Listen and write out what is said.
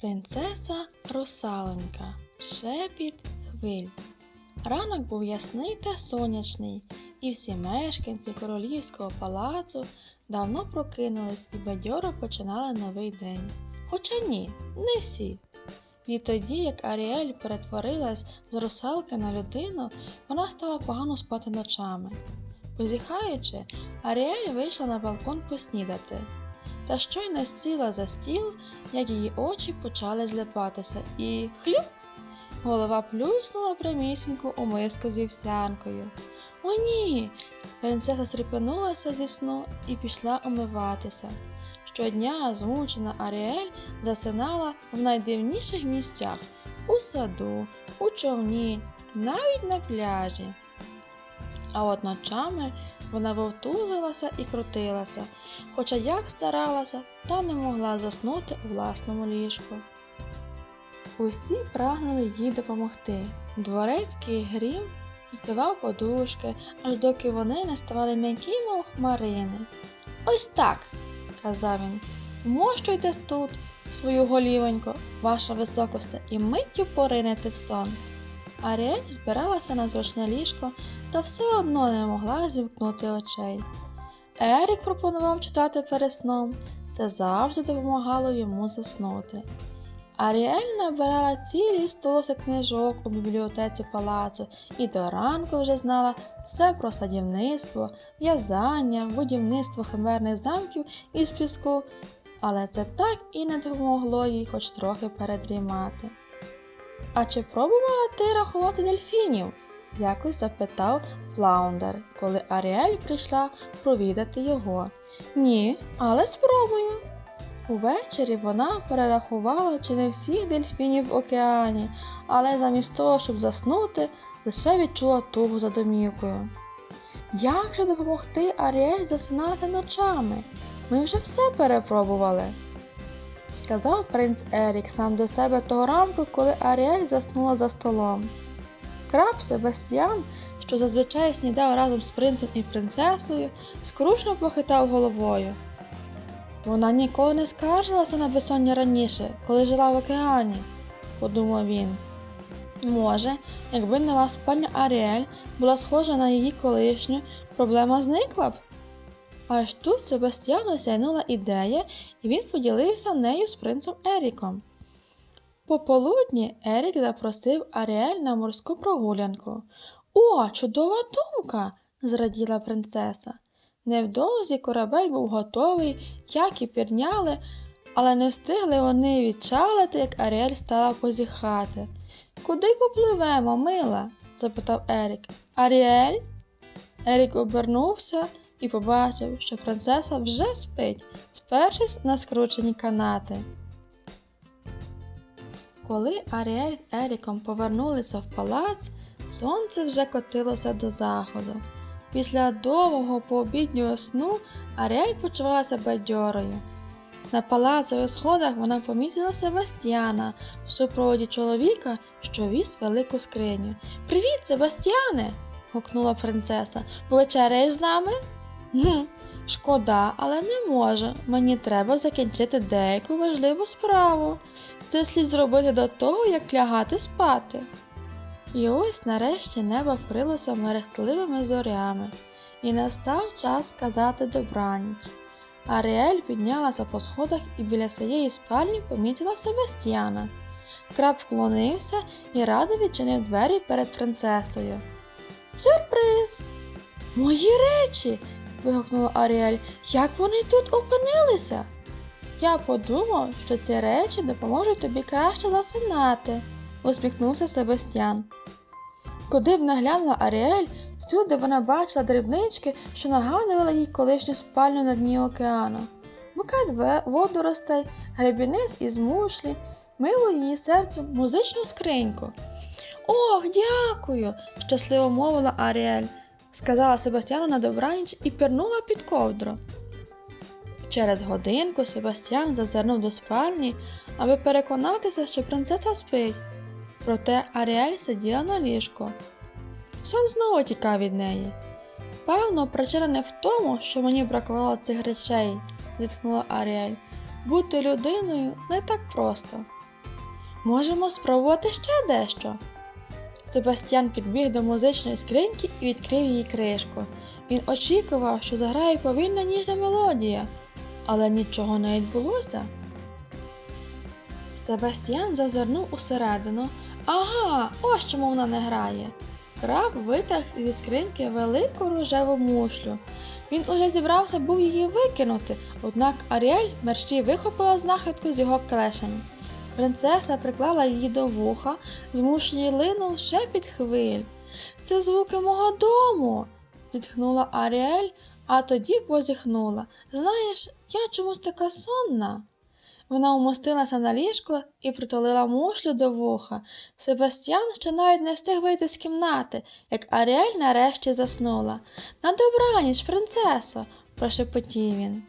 Принцеса Русалонька. Шепіт хвиль. Ранок був ясний та сонячний, і всі мешканці королівського палацу давно прокинулись і бадьоро починали новий день. Хоча ні, не всі. Відтоді, як Аріель перетворилась з русалки на людину, вона стала погано спати ночами. Позіхаючи, Аріель вийшла на балкон поснідати. Та щойно сіла за стіл, як її очі почали злипатися, і хлюп! Голова плюснула прямісінько у миску з вівсянкою. О, ні! Принцеса стрепенулася зі сну і пішла умиватися. Щодня змучена Аріель засинала в найдивніших місцях у саду, у човні, навіть на пляжі. А от ночами вона вовтузилася і крутилася, хоча як старалася, та не могла заснути у власному ліжку. Усі прагнули їй допомогти. Дворецький грім збивав подушки, аж доки вони не ставали м'які, мов хмарини. Ось так, казав він, вмощуйте тут свою голівоньку, ваша високосте, і миттю поринете в сон. Аріель збиралася на зручне ліжко, та все одно не могла зімкнути очей. Ерік пропонував читати перед сном, це завжди допомагало йому заснути. Аріель набирала цілі стоси книжок у бібліотеці палацу і до ранку вже знала все про садівництво, в'язання, будівництво химерних замків із піску, але це так і не допомогло їй хоч трохи передрімати. А чи пробувала ти рахувати дельфінів? якось запитав Флаундер, коли Аріель прийшла провідати його. Ні, але спробую. Увечері вона перерахувала чи не всіх дельфінів в океані, але замість того, щоб заснути, лише відчула тугу за домівкою. Як же допомогти Аріель засинати ночами? Ми вже все перепробували, сказав принц Ерік сам до себе того ранку, коли Аріель заснула за столом. Краб Себастьян, що зазвичай снідав разом з принцем і принцесою, скрушно похитав головою. Вона ніколи не скаржилася на безсоння раніше, коли жила в океані, подумав він. Може, якби нова спальня Аріель була схожа на її колишню, проблема зникла б. Аж тут Себастьяну сяйнула ідея, і він поділився нею з принцем Еріком. Пополудні Ерік запросив Аріель на морську прогулянку. О, чудова думка! зраділа принцеса. Невдовзі корабель був готовий, як і пірняли, але не встигли вони відчалити, як Аріель стала позіхати. Куди попливемо, мила? запитав Ерік. Аріель? Ерік обернувся і побачив, що принцеса вже спить, спершись на скручені канати. Коли Аріель з Еріком повернулися в палац, сонце вже котилося до заходу. Після довгого пообіднього сну Аріель почувалася бадьорою. На палацових сходах вона помітила Себастьяна в супроводі чоловіка, що віз велику скриню. Привіт, Себастьяне! гукнула принцеса. Повечеряєш з нами? «Гм, Шкода, але не можу. Мені треба закінчити деяку важливу справу. Це слід зробити до того, як лягати спати. І ось нарешті небо вкрилося мерехтливими зорями, і настав час сказати добраніч. Аріель піднялася по сходах і біля своєї спальні помітила Себастьяна. Краб вклонився і радо відчинив двері перед принцесою. Сюрприз! Мої речі. Вигукнула Аріель. Як вони тут опинилися? Я подумав, що ці речі допоможуть тобі краще засинати, усміхнувся Себастьян. Куди б наглянула Аріель, всюди вона бачила дрібнички, що нагадували їй колишню спальню на дні океану. Букет водоростей, гребінець із мушлі, мило її серцю музичну скриньку. Ох, дякую! щасливо мовила Аріель, сказала Себастьяну на добраніч і пірнула під ковдру. Через годинку Себастьян зазирнув до спальні, аби переконатися, що принцеса спить. Проте Аріель сиділа на ліжку. Сон знову тікав від неї. Певно, причина не в тому, що мені бракувало цих речей, зітхнула Аріель. Бути людиною не так просто. Можемо спробувати ще дещо. Себастьян підбіг до музичної скриньки і відкрив її кришку. Він очікував, що заграє повільна ніжна мелодія, але нічого не відбулося. Себастьян зазирнув усередину. Ага, ось чому вона не грає. Краб витяг зі скриньки велику рожеву мушлю. Він уже зібрався був її викинути, однак Аріель мерщій вихопила знахідку з його клешень. Принцеса приклала її до вуха, змушені линув шепіт хвиль. Це звуки мого дому. зітхнула Аріель, а тоді позіхнула. Знаєш, я чомусь така сонна. Вона умостилася на ліжко і притулила мушлю до вуха. Себастьян ще навіть не встиг вийти з кімнати, як Аріель нарешті заснула. На добраніч, принцесо, прошепотів він.